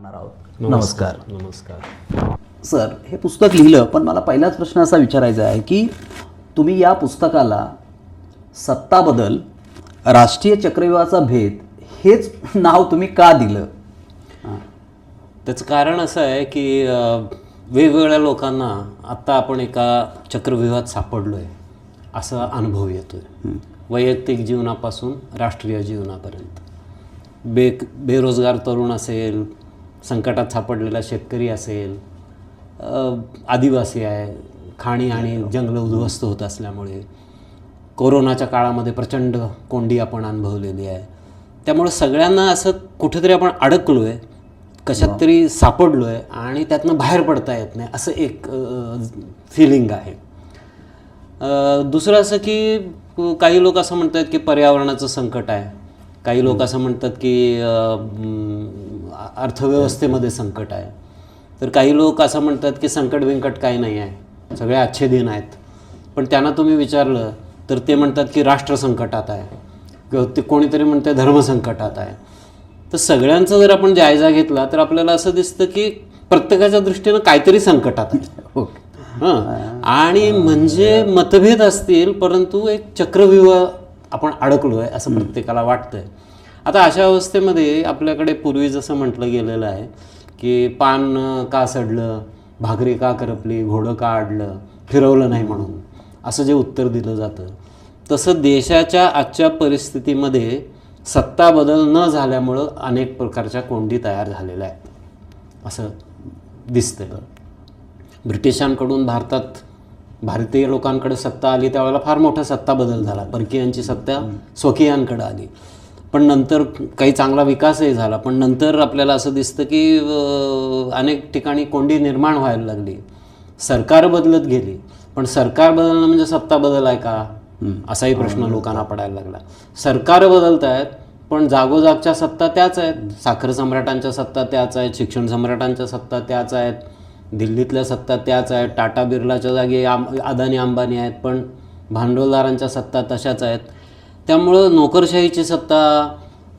नमस्कार. नमस्कार. सर हे पुस्तक लिहिलं पण मला पहिलाच प्रश्न असा विचारायचा आहे की तुम्ही या पुस्तकाला सत्ता बदल राष्ट्रीय चक्रव्यूहाचा भेद हेच नाव तुम्ही का दिलं? त्याचं कारण असं आहे की वेगवेगळ्या लोकांना आत्ता आपण एका चक्रव्यूहात सापडलो आहे असा अनुभव येतो आहे वैयक्तिक जीवनापासून राष्ट्रीय जीवनापर्यंत. बे बेरोजगार तरुण असेल संकटात सापडलेला शेतकरी असेल आदिवासी आहे खाणी आणि जंगलं उद्ध्वस्त होत असल्यामुळे कोरोनाच्या काळामध्ये प्रचंड कोंडी आपण अनुभवलेली आहे. त्यामुळे सगळ्यांना असं कुठेतरी आपण अडकलो आहे कशात तरी सापडलो आहे आणि त्यातनं बाहेर पडता येत नाही असं एक फिलिंग आहे. दुसरं असं की काही लोक असं म्हणतात की पर्यावरणाचं संकट आहे. काही लोक असं म्हणतात की अर्थव्यवस्थेमध्ये संकट आहे. तर काही लोक असं म्हणतात की संकट बिंकट काही नाही आहे. सगळे अच्छे दिन आहेत. पण त्यांना तुम्ही विचारलं तर ते म्हणतात की राष्ट्र संकटात आहे. किंवा ते कोणीतरी म्हणते धर्मसंकटात आहे. तर सगळ्यांचा जर आपण जायजा घेतला तर आपल्याला असं दिसतं की प्रत्येकाच्या दृष्टीनं काहीतरी संकटात आहे. ओके हं. आणि म्हणजे मतभेद असतील परंतु एक चक्रव्यूह आपण अडकलो आहे असं प्रत्येकाला वाटतंय. आता अशा अवस्थेमध्ये आपल्याकडे पूर्वी जसं म्हटलं गेलेलं आहे की पान का सडलं भाकरी का करपली घोडं का अडलं फिरवलं नाही म्हणून असं जे उत्तर दिलं जातं तसं देशाच्या आजच्या परिस्थितीमध्ये सत्ता बदल न झाल्यामुळं अनेक प्रकारच्या कोंडी तयार झालेल्या आहेत असं दिसतंय. ब्रिटिशांकडून भारतात भारतीय लोकांकडे सत्ता आली त्यावेळेला फार मोठा सत्ता बदल झाला. परकीयांची सत्ता स्वकीयांकडे आली. पण नंतर काही चांगला विकासही झाला. पण नंतर आपल्याला असं दिसतं की अनेक ठिकाणी कोंडी निर्माण व्हायला लागली. सरकार बदलत गेली. पण सरकार बदलणं म्हणजे सत्ता बदल आहे का? असाही प्रश्न लोकांना पडायला लागला. सरकार बदलत आहेत पण जागोजागच्या सत्ता त्याच आहेत. साखर सम्राटांच्या सत्ता त्याच आहेत शिक्षण सम्राटांच्या सत्ता त्याच आहेत दिल्लीतल्या सत्ता त्याच आहेत टाटा बिर्लाच्या जागी आम अदानी अंबानी आहेत पण भांडवलदारांच्या सत्ता तशाच आहेत. त्यामुळं नोकरशाहीची सत्ता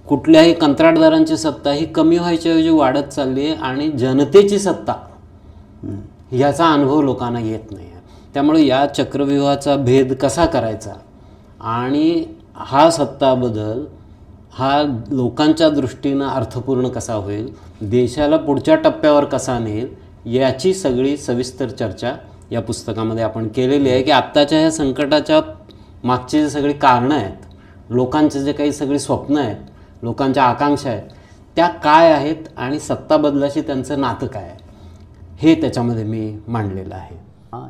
कुठल्याही कंत्राटदारांची सत्ता ही कमी व्हायच्याऐवजी वाढत चालली आहे आणि जनतेची सत्ता. याचा अनुभव लोकांना येत नाही आहे. त्यामुळे या चक्रव्यूहाचा भेद कसा करायचा? आणि हा सत्ता बदल हा लोकांच्या दृष्टीनं अर्थपूर्ण कसा होईल देशाला पुढच्या टप्प्यावर कसा नेईल याची सगळी सविस्तर चर्चा या पुस्तकामध्ये आपण केलेली आहे की आत्ताच्या ह्या संकटाच्या मागची जे सगळी कारणं आहेत लोकांचे जे काही सगळी स्वप्न आहेत लोकांच्या आकांक्षा आहेत त्या काय आहेत आणि सत्ता बदलाशी त्यांचं नातं काय आहे हे त्याच्यामध्ये मी मांडलेलं आहे. हां